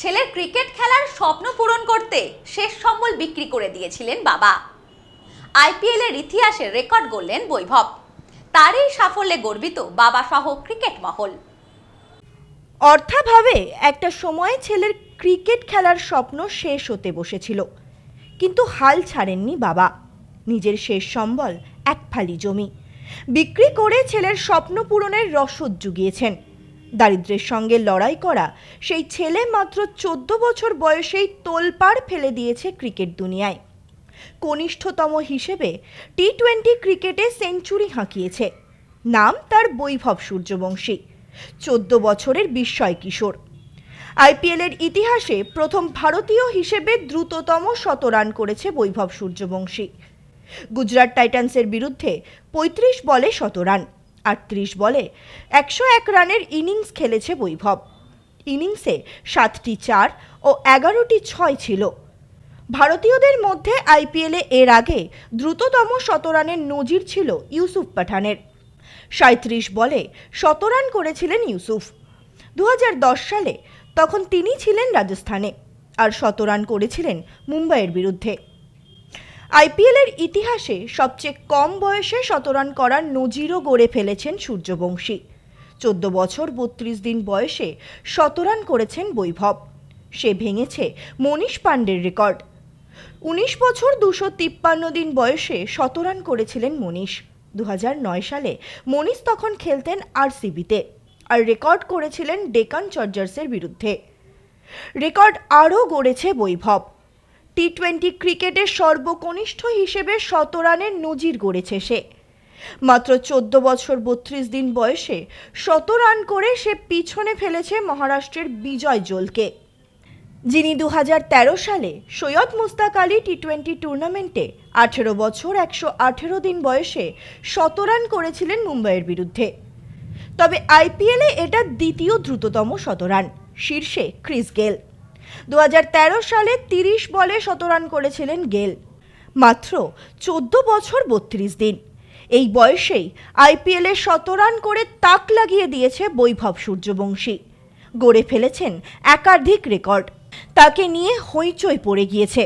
ছেলের ক্রিকেট খেলার স্বপ্ন পূরণ করতে শেষ সম্বল বিক্রি করে দিয়েছিলেন বাবা। আইপিএল এর ইতিহাসে রেকর্ড গড়লেন বৈভব। তারই সাফল্যে গর্বিত বাবা সহ ক্রিকেট মহল। অর্থাভাবে একটা সময়ে ছেলের ক্রিকেট খেলার স্বপ্ন শেষ হতে বসেছিল। কিন্তু হাল ছাড়েননি বাবা। নিজের শেষ সম্বল এক ফালি জমি। বিক্রি করে ছেলের স্বপ্ন পূরণের রসদ জুগিয়েছেন। দারিদ্র্যের সঙ্গে লড়াই করা, সেই ছেলে মাত্র চোদ্দ বছর বয়সেই তোলপাড় ফেলে দিয়েছে ক্রিকেট দুনিয়ায়। কনিষ্ঠতম হিসেবে টি টোয়েন্টি ক্রিকেটে সেঞ্চুরি হাঁকিয়েছে। নাম তার বৈভব সূর্যবংশী। চোদ্দ বছরের বিস্ময় কিশোর। আইপিএলের ইতিহাসে প্রথম ভারতীয় হিসেবে দ্রুততম শতরান করেছে বৈভব সূর্যবংশী। গুজরাট টাইটান্সের বিরুদ্ধে পঁয়ত্রিশ বলে শতরান আটত্রিশ বলে। একশো এক রানের ইনিংস খেলেছে বৈভব। ইনিংসে সাতটি চার ও এগারোটি ছয় ছিল। ভারতীয়দের মধ্যে আইপিএলে এর আগে দ্রুততম শতরানের নজির ছিল ইউসুফ পাঠানের। সাঁত্রিশ বলে শতরান করেছিলেন ইউসুফ। দু হাজার দশ সালে তখন তিনি ছিলেন রাজস্থানে আর শতরান করেছিলেন মুম্বাইয়ের বিরুদ্ধে। আইপিএলের ইতিহাসে সবচেয়ে কম বয়সে শতরান করার নজিরও গড়ে ফেলেছেন সূর্যবংশী। চোদ্দ বছর বত্রিশ দিন বয়সে শতরান করেছেন বৈভব। সে ভেঙেছে মনীষ পাণ্ডের রেকর্ড। উনিশ বছর দুশো তিপ্পান্ন দিন বয়সে শতরান করেছিলেন মনীষ। দু সালে মনীষ তখন খেলতেন আরসিবিতে আর রেকর্ড করেছিলেন ডেকান চার্জার্সের বিরুদ্ধে। রেকর্ড আরও গড়েছে বৈভব। টি টোয়েন্টি ক্রিকেটের সর্বকনিষ্ঠ হিসেবে শতরানের নজির গড়েছে সে। মাত্র চোদ্দ বছর বত্রিশ দিন বয়সে শত রান করে সে পিছনে ফেলেছে মহারাষ্ট্রের বিজয় জোলকে। যিনি দু হাজার তেরো সালে সৈয়দ মুস্তাক আলী টি টোয়েন্টি টুর্নামেন্টে আঠেরো বছর একশো আঠেরো দিন বয়সে শতরান করেছিলেন মুম্বাইয়ের বিরুদ্ধে। তবে আইপিএলে এটা দ্বিতীয় দ্রুততম শতরান শীর্ষে ক্রিস গেল। দু হাজার তেরো সালে তিরিশ বলে শতরান করেছিলেন গেল। মাত্র চোদ্দ বছর বত্রিশ দিন। এই বয়সেই আইপিএলে শতরান করে তাক লাগিয়ে দিয়েছে বৈভব সূর্যবংশী। গড়ে ফেলেছেন একাধিক রেকর্ড। তাকে নিয়ে হইচই পড়ে গিয়েছে।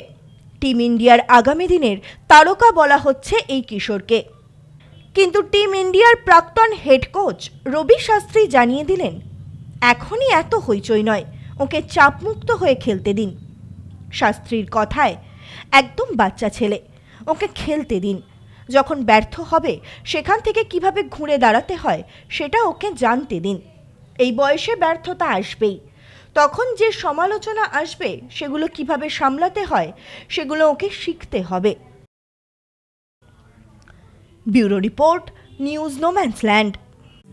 টিম ইন্ডিয়ার আগামী দিনের তারকা বলা হচ্ছে এই কিশোরকে। কিন্তু টিম ইন্ডিয়ার প্রাক্তন হেড কোচ রবি শাস্ত্রী জানিয়ে দিলেন, এখনই এত হইচই নয়। ওকে চাপমুক্ত হয়ে খেলতে দিন। শাস্ত্রীর কথায়, একদম বাচ্চা ছেলে, ওকে খেলতে দিন। যখন ব্যর্থ হবে, সেখান থেকে কীভাবে ঘুরে দাঁড়াতে হয়, সেটা ওকে জানতে দিন। এই বয়সে ব্যর্থতা আসবেই। তখন যে সমালোচনা আসবে, সেগুলো কীভাবে সামলাতে হয়, সেগুলো ওকে শিখতে হবে। Bureau report, news no man's land. New